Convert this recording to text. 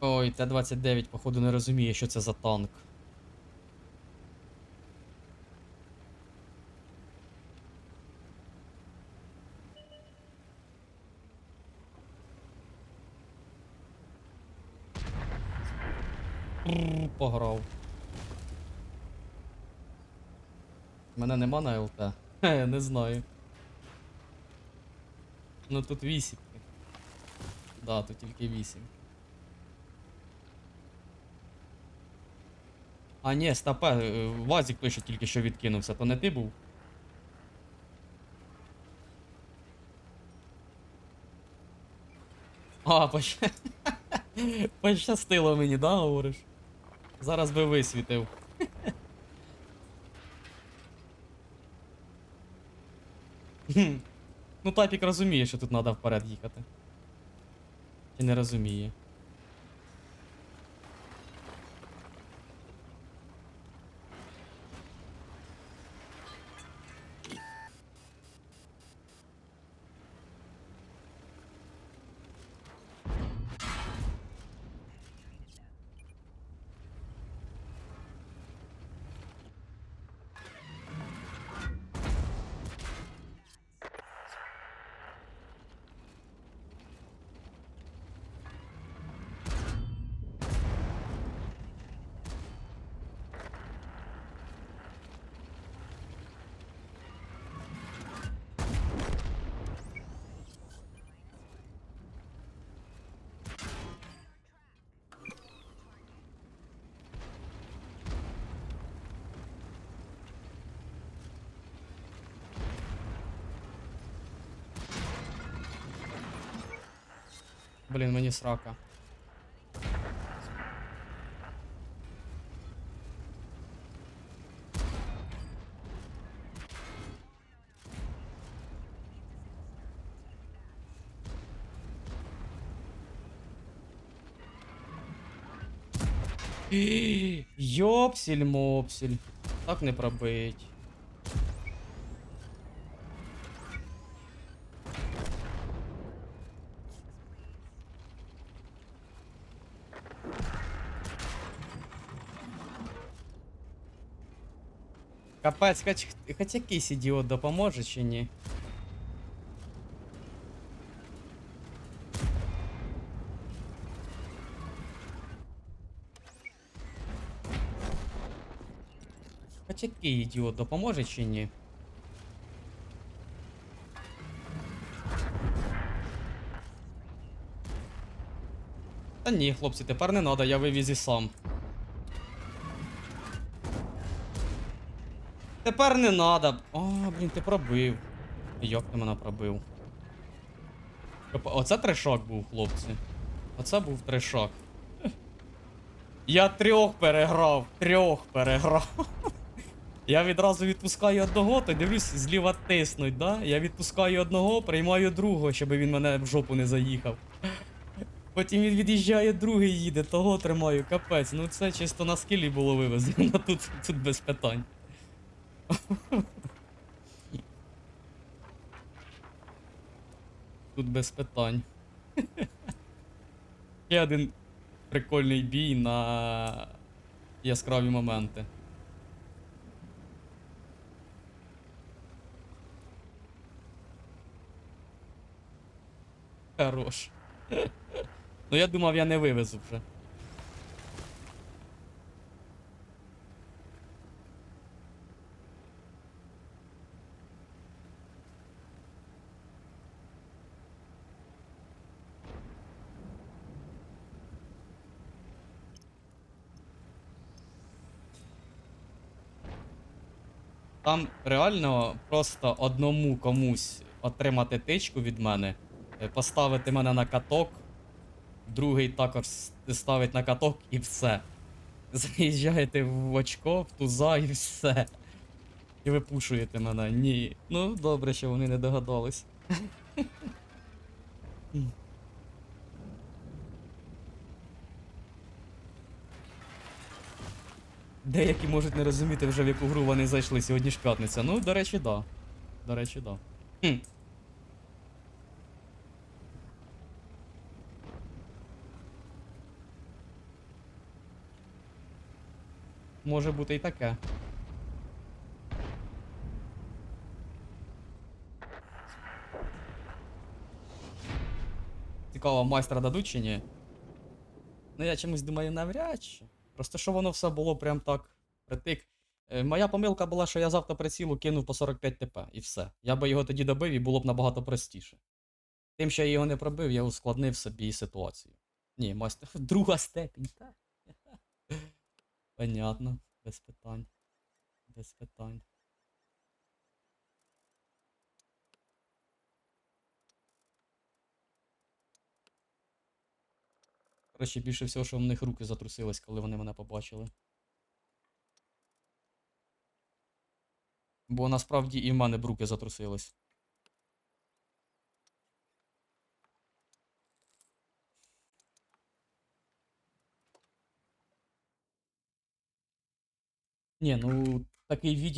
Ой, Т-29, походу, не розуміє, що це за танк. Пограв. Мене нема на ЛТ? Хе, не знаю. Ну тут вісімки. Да, тут тільки вісім. А, ні, стопе, е, Вазік пише тільки що відкинувся, то не ти був? А, пощ... пощастило мені, да, говориш? Зараз би висвітив. Ну, тапік розуміє, що тут треба вперед їхати. Чи не розуміє? Блін, мені срака. Йопсіль мопсіль. Так не пробить. Капець, хоч, хоч якийсь ідіот допоможе чи ні? Хоч який ідіот допоможе чи ні? Та ні, хлопці, тепер не надо, я вивіз сам. Тепер не надо. О, блін, ти пробив. Як ти мене пробив? Оце трешак був, хлопці. Оце був трешак. Я трьох переграв, трьох переграв. Я відразу відпускаю одного, то дивлюсь, зліва тиснуть, да? Я відпускаю одного, приймаю другого, щоб він мене в жопу не заїхав. Потім він від'їжджає, другий їде, того тримаю, капець. Ну це чисто на скілі було вивезено, тут, тут без питань. Тут без питань. Ще один прикольний бій на яскраві моменти. Хорош. Ну я думав, я не вивезу вже. Там реально просто одному комусь отримати тичку від мене, е, поставити мене на каток, другий також ставить на каток і все. Заїжджаєте в очко, в туза і все. І ви пушуєте мене. Ні. Ну, добре, що вони не догадались. деякі можуть не розуміти вже, в яку гру вони зайшли сьогодні ж п'ятниця. Ну, до речі, да. До речі, да. Хм. Може бути і таке. Цікаво, майстра дадуть чи ні? Ну я чомусь думаю навряд чи. Просто що воно все було прям так притик. Е, Моя помилка була, що я завтра прицілу кинув по 45 ТП, і все. Я би його тоді добив і було б набагато простіше. Тим, що я його не пробив, я ускладнив собі ситуацію. Ні, майстер. Друга степінь, так. Понятно, без питань. Без питань. Коротше, більше всього, що в них руки затрусились, коли вони мене побачили. Бо насправді і в мене б руки затрусились. Ні, ну такий відіграш